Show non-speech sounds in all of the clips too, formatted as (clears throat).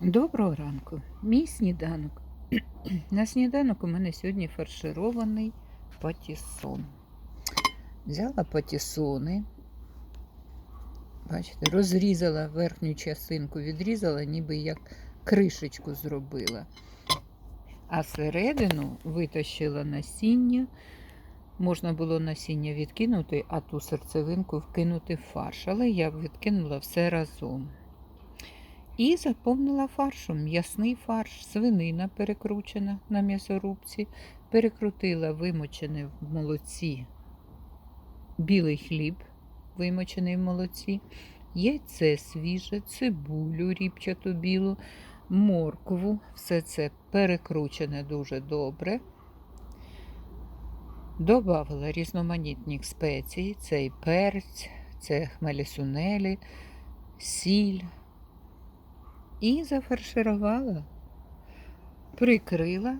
Доброго ранку. Мій сніданок. (clears throat) На сніданок у мене сьогодні фарширований патісон. Взяла патісони, бачите, розрізала верхню частинку, відрізала, ніби як кришечку зробила. А середину витащила насіння. Можна було насіння відкинути, а ту серцевинку вкинути в фарш. Але я відкинула все разом. І заповнила фаршем м'ясний фарш, свинина перекручена на м'ясорубці, перекрутила вимочений в молоці білий хліб, вимочений в молоці, яйце свіже, цибулю ріпчату білу, моркву. Все це перекручене дуже добре. Добавила різноманітні спеції, це і перець, це хмелі-сунелі, сіль і зафарширувала, прикрила,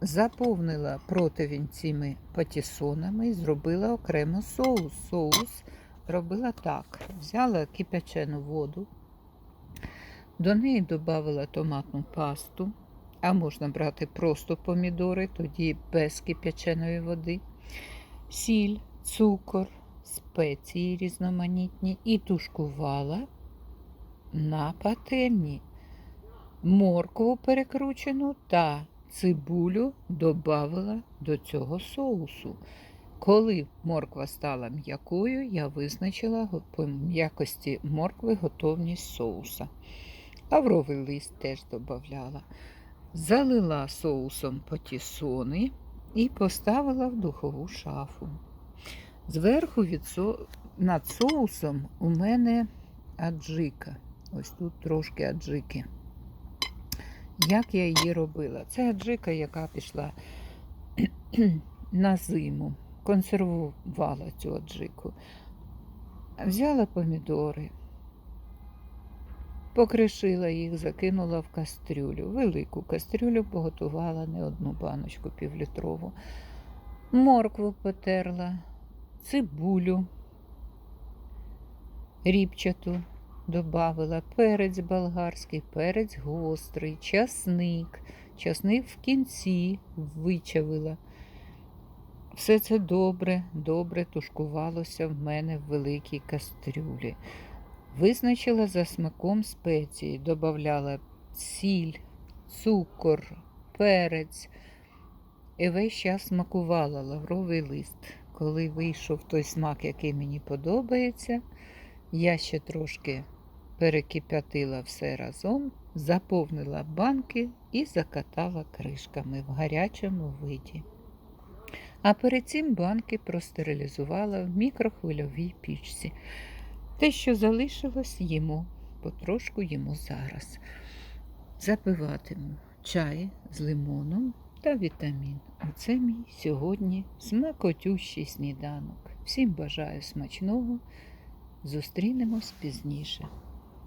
заповнила противень цими патісонами і зробила окремо соус. Соус робила так: взяла кипячену воду, до неї додала томатну пасту, а можна брати просто помідори, тоді без кипяченої води, сіль, цукор, спеції різноманітні і тушкувала на пательні. Моркву перекручену та цибулю додавила до цього соусу. Коли морква стала м'якою, я визначила по м'якості моркви готовність соуса. Лавровий лист теж додавала. Залила соусом патісони і поставила в духову шафу. Зверху від со... над соусом у мене аджика. Ось тут трошки аджики. Як я її робила? Це аджика, яка пішла (clears throat) на зиму, консервувала цю аджику. Взяла помідори, покришила їх, закинула в кастрюлю. Велику кастрюлю поготувала не одну баночку півлітрову. Моркву потерла, цибулю ріпчату добавила перець болгарський, перець гострий, часник. Часник в кінці вичавила. Все це добре, добре тушкувалося в мене в великій кастрюлі. Визначила за смаком спеції, додавала сіль, цукор, перець. І весь час смакувала лавровий лист. Коли вийшов той смак, який мені подобається, я ще трошки перекип'ятила все разом, заповнила банки і закатала кришками в гарячому виді. А перед цим банки простерилізувала в мікрохвильовій пічці. Те, що залишилось, їмо, потрошку їмо зараз. Запиватиму чай з лимоном та вітамін. Оце мій сьогодні смакотющий сніданок. Всім бажаю смачного. Зустрінемось пізніше.